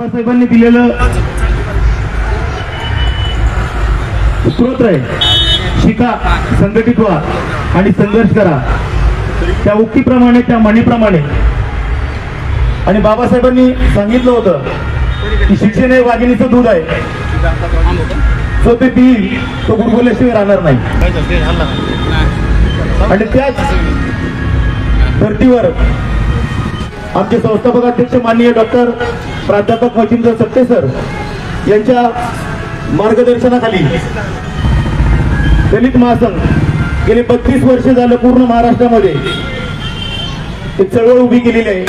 बाबासाहेबांनी दिलेलं स्तोत्र आहे. शिका संघटित व्हा आणि संघर्ष करा. त्या उक्तीप्रमाणे त्या म्हणीप्रमाणे. आणि बाबासाहेबांनी सांगितलं होतं की शिक्षण हे वाघिणीचं दूध आहे. जो ते पिईल तो गुरगुरल्याशिवाय राहणार नाही. आणि त्याच धर्तीवर आमचे संस्थापक अध्यक्ष माननीय डॉक्टर प्राध्यापक मचिंद्र सत्ते सर यांच्या मार्गदर्शनाखाली दलित महासंघ गेले बत्तीस वर्ष झालं पूर्ण महाराष्ट्रामध्ये एक चळवळ उभी केलेली आहे.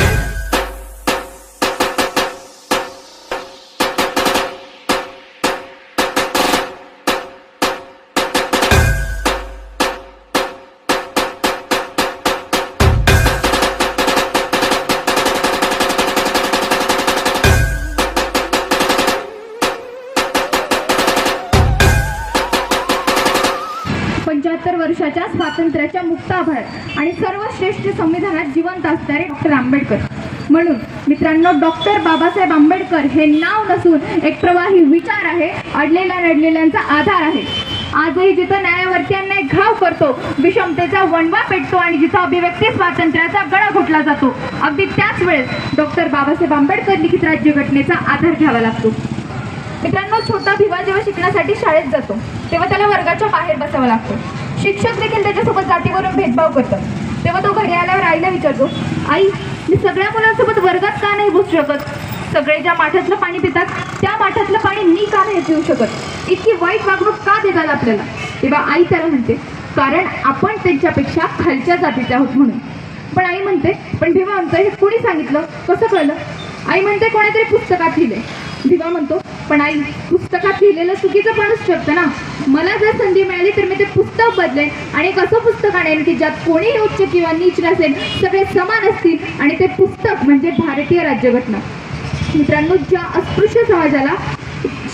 वर्षाच्या स्वातंत्र्याच्या मुक्त आणि सर्वश्रेष्ठ संविधानात जिवंत असणारे डॉक्टर आंबेडकर. म्हणून मित्रांनो डॉक्टर बाबासाहेब आंबेडकर हे नाव नसून एक प्रवाही विचार आहे अडलेल्या रडलेल्यांचा आधार आहे. आजही जिथं न्यायावरती अन्याय घाव करतो विषमतेचा वणवा पेटतो आणि जिथं अभिव्यक्ती स्वातंत्र्याचा गळा घोटला जातो अगदी त्याच वेळेस डॉक्टर बाबासाहेब आंबेडकर लिखित राज्यघटनेचा आधार घ्यावा लागतो. मित्रांनो छोटा भिवा जेव्हा शिकण्यासाठी शाळेत जातो तेव्हा त्याला वर्गाच्या बाहेर बसावं लागतं. शिक्षक देखील त्याच्यासोबत जातीवरून भेदभाव करतात. तेव्हा तो घरी आल्यावर आईला विचारतो आई मी सगळ्या मुलांसोबत वर्गात का नाही बसू शकत? सगळे ज्या माठातलं पाणी पितात त्या माठातलं पाणी मी का नाही पिऊ शकत? इतकी वाईट वागणूक का देतात आपल्याला? तेव्हा आई त्याला म्हणते कारण आपण त्यांच्यापेक्षा खालच्या जातीचे आहोत म्हणून. पण आई म्हणते पण भीमा म्हणतं हे कुणी सांगितलं? कसं कळलं? आई म्हणते कोणीतरी पुस्तकात लिहिले भिवा म्हणतो पण आई पुस्तकात लिहिलेलं चुकीचं पण शकतं ना. मला जर संधी मिळाली तर मी ते पुस्तक बदलेन. आणि एक असं पुस्तक आणेल की ज्यात कोणीही उच्च किंवा नीच नसेल सगळे समान असतील आणि ते पुस्तक म्हणजे भारतीय राज्यघटना. मित्रांनो ज्या अस्पृश्य समाजाला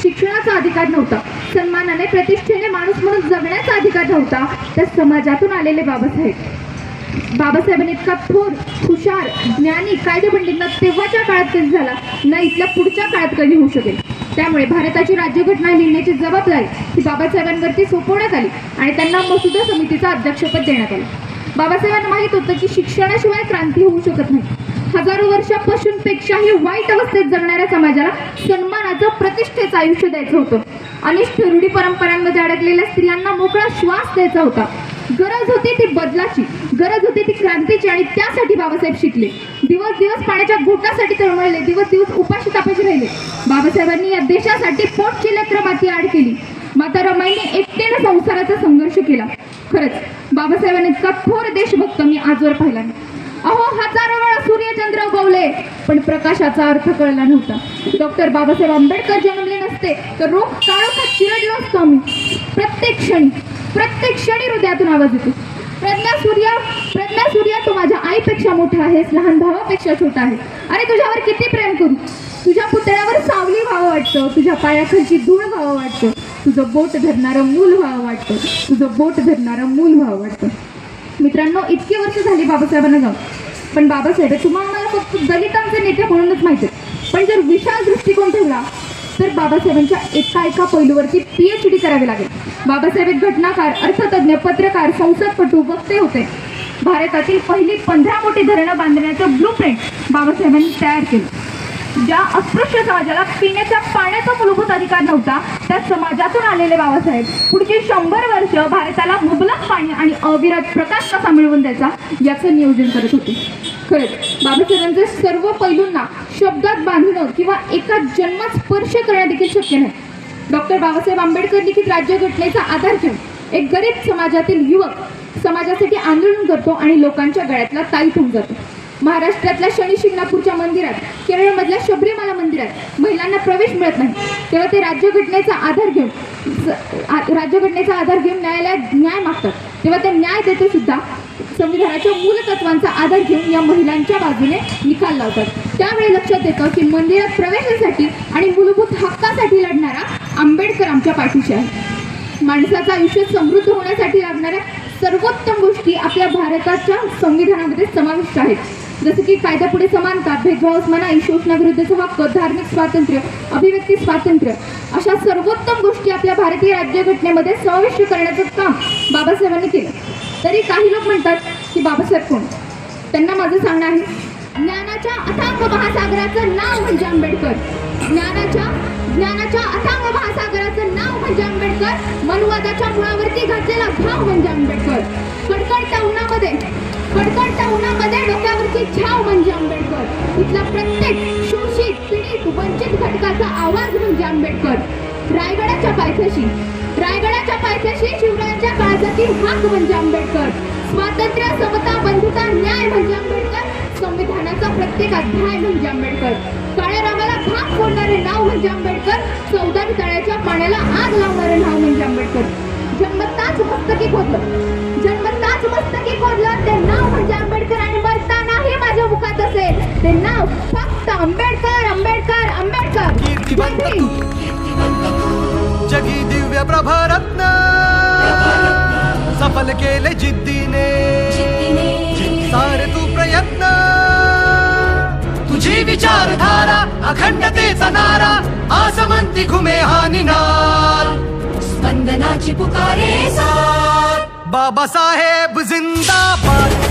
शिक्षणाचा अधिकार नव्हता सन्मानाने प्रतिष्ठेने माणूस म्हणून जगण्याचा अधिकार नव्हता त्या समाजातून आलेले बाबासाहेब. बाबासाहेबांनी इतका थोर हुशार ज्ञानी कायदेपंडित ना तेव्हाच्या काळात कधी झाला. ना इथल्या पुढच्या काळात कधी होऊ शकेल. त्यामुळे भारताची राज्यघटना लिहिण्याची जबाबदारी ही बाबासाहेबांवरती सोपवण्यात आली आणि त्यांना मसुदा समितीचं अध्यक्षपद देण्यात आलं. बाबासाहेबांना माहीत होतं की शिक्षणाशिवाय क्रांती होऊ शकत नाही. हजारो वर्षापासूनपेक्षाही वाईट अवस्थेत जगणाऱ्या समाजाला सन्मानाचं प्रतिष्ठेचं आयुष्य द्यायचं होतं. अनिष्ठ रूढी परंपरांमध्ये अडकलेल्या स्त्रियांना मोकळा श्वास द्यायचा होता. गरज होती ती बदलाची. गरज होती ती क्रांतीची आणि त्यासाठी बाबासाहेब शिकले. दिवस दिवस पाण्याच्या घोटासाठी तळमळले. दिवस दिवस उपाशी तापाशी राहिले. बाबासाहेबांनी या देशासाठी पोटची लेकरं माती आड केली. माता रमाईने एकटेनं संसाराचा संघर्ष केला. खरंच बाबासाहेबांनी इतका थोर देशभक्त मी आजवर पाहिला नाही. अहो हजारो वेळा सूर्यचंद्र उगवले पण प्रकाशाचा अर्थ कळला नव्हता. डॉक्टर बाबासाहेब आंबेडकर जन्मले नसते तर रोग काळोखात चिरडलो असतो आम्ही. प्रत्येक क्षणी प्रत्येक क्षणी हृदयातून आवाज येतो. प्रज्ञा सूर्या प्रज्ञा सूर्या तू माझ्या आईपेक्षा मोठा आहेस लहान भावापेक्षा छोटा आहे अरे तुझ्यावर किती प्रेम करू? तुझ्या पुतळ्यावर सावली व्हावं वाटतं तुझ्या पायाखालची धूळ व्हावं वाटतं तुझं बोट धरणारं मूल व्हावं वाटतं तुझं बोट धरणारं मूल व्हावं वाटतं. मित्रांनो इतकी वर्ष झाली बाबासाहेबांना जाऊन. पण बाबासाहेब तुम्हाला मला फक्त दलितांचे नेते म्हणूनच माहिती आहेत. पण जर विशाल दृष्टिकोन ठेवला तर बाबासाहेबांच्या एका एका पैलूवरती पी एच डी करावी लागेल. बाबासाहेब एक घटनाकार अर्थतज्ञ पत्रकार संसदपटू वक्ते होते. भारतातील पहिली पंधरा मोठी धरणं बांधण्याचं ब्लू प्रिंट बाबासाहेबांनी तयार केलं. ज्या अस्पृश्य समाजाला पिण्याच्या पाण्याचा मूलभूत अधिकार नव्हता त्या समाजातून आलेले बाबासाहेब. पुढची शंभर वर्ष भारताला मुबलक पाणी आणि अविरत प्रकाश कसा मिळवून द्यायचा याचं नियोजन करत होते. खरंच बाबासाहेबांचे सर्व पैलूंना शब्दात बांधणं किंवा एका जन्मात स्पर्श करणं देखील शक्य नाही. डॉक्टर बाबासाहेब आंबेडकर लिखित राज्यघटनेचा आधार घेऊन एक गरीब समाजातील युवक समाजासाठी आंदोलन करतो आणि लोकांच्या गळ्यातला ताईत होऊन जातो. महाराष्ट्रातल्या शनी शिंगणापूरच्या मंदिरात केरळमधल्या शबरीमाला मंदिरात महिलांना प्रवेश मिळत नाही. तेव्हा ते राज्यघटनेचा आधार घेऊन स- आ- राज्यघटनेचा आधार घेऊन न्यायालयात न्याय मागतात. तेव्हा ते न्याय देते सुद्धा संविधानाच्या मूलतत्वांचा आधार घेऊन या महिलांच्या बाजूने निकाल लावतात. त्यावेळी लक्षात येतं की मंदिरात प्रवेशासाठी आणि मूलभूत हक्कासाठी लढणारा आंबेडकर आमच्या पाठीशी आहे. माणसाचं आयुष्य समृद्ध होण्यासाठी लागणाऱ्या सर्वोत्तम गोष्टी आपल्या भारताच्या संविधानामध्ये समाविष्ट आहेत. जसं की कायद्यापुढे समानता भेदभाव मनाई शोषणाविरुद्धचा हक्क धार्मिक स्वातंत्र्य अभिव्यक्ती स्वातंत्र्य. अशा सर्वोत्तम गोष्टी आपल्या भारतीय राज्यघटनेमध्ये समाविष्ट करण्याचं काम बाबासाहेबांनी केलं. तरी काही लोक म्हणतात की बाबासाहेब कोण? त्यांना माझं सांगणं आहे ज्ञानाच्या अथांग महासागराचं नाव म्हणजे आंबेडकर. ज्ञानाच्या ज्ञानाच्या अथांग महासागराचं नाव म्हणजे आंबेडकर. मनुवादाच्या मुळावरती घातलेला घाव म्हणजे आंबेडकर. कडकडत्या उन्हामध्ये कडकडत्या उन्हामध्ये डोक्यावरची छाव म्हणजे आंबेडकर. इथला प्रत्येक शोषित पीडित वंचित घटकाचा आवाज म्हणजे आंबेडकर. रायगडाच्या पायथ्याशी रायगडाच्या पायथ्याशी शिवरायांच्या काळजातील हाक म्हणजे आंबेडकर. स्वातंत्र्य समता बंधुता न्याय म्हणजे आंबेडकर. संविधानाचा प्रत्येक अध्याय म्हणजे आंबेडकर. काळ्या रामाला भाग फोडणारे नाव म्हणजे आंबेडकर. चौदारी तळ्याच्या पाण्याला आग लावणारे नाव म्हणजे आंबेडकर. जन्मताच मस्तकी खोदलं. ते नाव फक्त आंबेडकर आंबेडकर आंबेडकर. जगी दिव्य प्रभारत्न. सफल केले जिद्दीने. सारे तू प्रयत्न. तुझी विचारधारा अखंडतेचा नारा आसमंती घुमे हा निनाद स्पंदनाची पुकारे साथ बाबासाहेब जिंदाबाद.